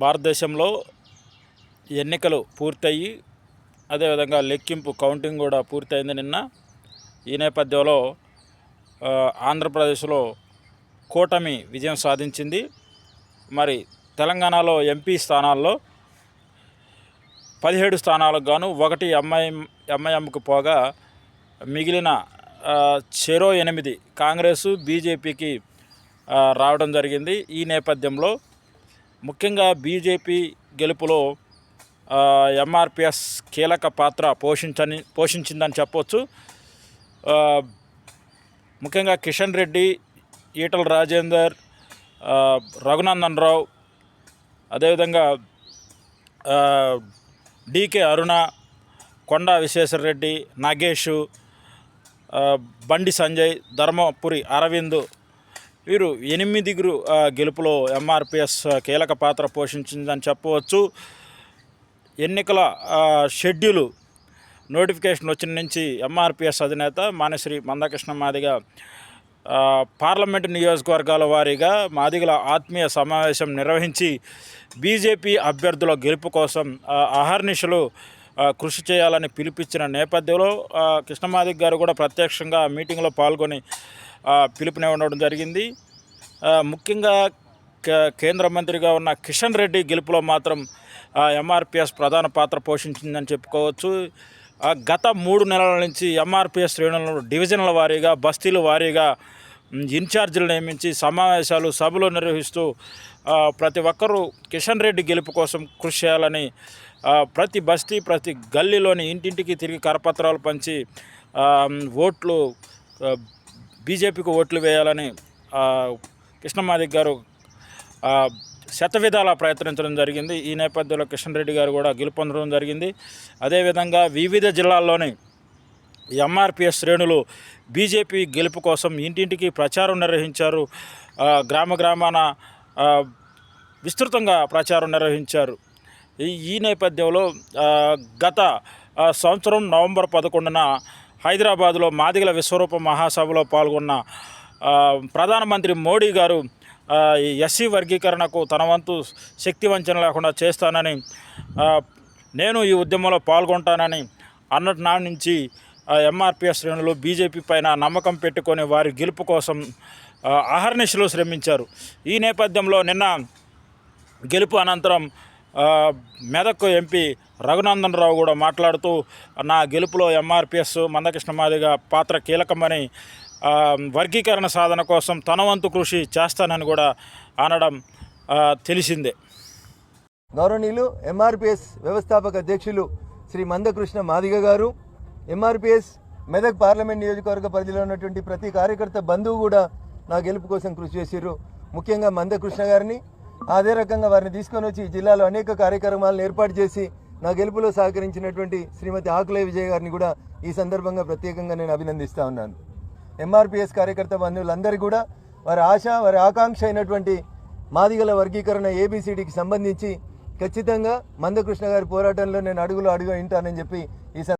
భారతదేశంలో ఎన్నికలు పూర్తయి అదేవిధంగా లెక్కింపు కౌంటింగ్ కూడా పూర్తయింది నిన్న. ఈ నేపథ్యంలో ఆంధ్రప్రదేశ్లో కూటమి విజయం సాధించింది. మరి తెలంగాణలో ఎంపీ స్థానాల్లో పదిహేడు స్థానాలకు గాను ఒకటి ఎంఐఎం ఎంఐఎంకు పోగా మిగిలిన చెరో ఎనిమిది కాంగ్రెస్ బీజేపీకి రావడం జరిగింది. ఈ నేపథ్యంలో ముఖ్యంగా బీజేపీ గెలుపులో ఎంఆర్పిఎస్ కీలక పాత్ర పోషించని పోషించిందని చెప్పవచ్చు ముఖ్యంగా కిషన్ రెడ్డి ఈటల రాజేందర్ రఘునందన్ రావు అదేవిధంగా D K D K Aruna Konda Vishweshwar Reddy Nagesh Bandi Sanjay Dharmapuri Arvind వీరు ఎనిమిదిగురు గెలుపులో ఎంఆర్పిఎస్ కీలక పాత్ర పోషించిందని చెప్పవచ్చు. ఎన్నికల షెడ్యూల్ షెడ్యూలు నోటిఫికేషన్ వచ్చిన నుంచి ఎంఆర్పిఎస్ అధినేత మానశ్రీ మందకృష్ణ మాదిగ పార్లమెంటు నియోజకవర్గాల వారీగా మాదిగల ఆత్మీయ సమావేశం నిర్వహించి బీజేపీ అభ్యర్థుల గెలుపు కోసం అహర్నిశలు కృషి చేయాలని పిలిపించిన నేపథ్యంలో ఆ, కృష్ణమాదిక్ గారు కూడా ప్రత్యక్షంగా మీటింగ్లో పాల్గొని పిలుపునివ్వడం జరిగింది. ముఖ్యంగా కే- కేంద్ర మంత్రిగా ఉన్న కిషన్ రెడ్డి గెలుపులో మాత్రం ఎంఆర్పిఎస్ ప్రధాన పాత్ర పోషించిందని చెప్పుకోవచ్చు. గత మూడు నెలల నుంచి ఎంఆర్పిఎస్ శ్రేణులను డివిజన్ల వారీగా బస్తీల వారీగా ఇన్ఛార్జీలు నియమించి సమావేశాలు సభలు నిర్వహిస్తూ ప్రతి ఒక్కరూ కిషన్ రెడ్డి గెలుపు కోసం కృషి చేయాలని ప్రతి బస్తీ ప్రతి గల్లీలోని ఇంటింటికి తిరిగి కరపత్రాలు పంచి ఓట్లు బీజేపీకి ఓట్లు వేయాలని కృష్ణమాదిక్ గారు శతవిధాల ప్రయత్నించడం జరిగింది. ఈ నేపథ్యంలో కిషన్ రెడ్డి గారు కూడా గెలుపొందడం జరిగింది. అదేవిధంగా వివిధ జిల్లాల్లోని ఎంఆర్పిఎస్ శ్రేణులు బీజేపీ గెలుపు కోసం ఇంటింటికి ప్రచారం నిర్వహించారు. గ్రామ గ్రామాన విస్తృతంగా ప్రచారం నిర్వహించారు. ఈ నేపథ్యంలో గత సంవత్సరం నవంబర్ పదకొండున హైదరాబాద్లో మాదిగల విశ్వరూప మహాసభలో పాల్గొన్న ప్రధానమంత్రి మోడీ గారు ఎస్సీ వర్గీకరణకు తన వంతు శక్తి వంచన లేకుండా చేస్తానని నేను ఈ ఉద్యమంలో పాల్గొంటానని అన్నటి నాటి నుంచి ఎంఆర్పిఎస్ శ్రేణులు బీజేపీ పైన నమ్మకం పెట్టుకొని వారి గెలుపు కోసం అహర్నిశలు శ్రమించారు. ఈ నేపథ్యంలో నిన్న గెలుపు అనంతరం మెదక్ ఎంపీ రఘునందన్ రావు కూడా మాట్లాడుతూ నా గెలుపులో ఎంఆర్పిఎస్ మందకృష్ణ మాదిగ పాత్ర కీలకమని వర్గీకరణ సాధన కోసం తన వంతు కృషి చేస్తానని కూడా అనడం తెలిసిందే. గౌరవనీయులు ఎంఆర్పిఎస్ వ్యవస్థాపక అధ్యక్షులు శ్రీ మందకృష్ణ మాదిగ గారు ఎంఆర్పిఎస్ మెదక్ పార్లమెంట్ నియోజకవర్గ పరిధిలో ఉన్నటువంటి ప్రతి కార్యకర్త బంధువు కూడా నా గెలుపు కోసం కృషి చేసిర్రు. ముఖ్యంగా మందకృష్ణ గారిని అదే రకంగా వారిని తీసుకొని వచ్చి జిల్లాలో అనేక కార్యక్రమాలను ఏర్పాటు చేసి నా గెలుపులో సహకరించినటువంటి శ్రీమతి ఆకులే విజయ్ గారిని కూడా ఈ సందర్భంగా ప్రత్యేకంగా నేను అభినందిస్తా ఉన్నాను. ఎంఆర్పిఎస్ కార్యకర్త బంధువులందరూ కూడా వారి ఆశ వారి ఆకాంక్ష అయినటువంటి మాదిగల వర్గీకరణ ఏబిసిడికి సంబంధించి ఖచ్చితంగా మందకృష్ణ గారి పోరాటంలో నేను అడుగులు అడుగు వింటానని చెప్పి ఈ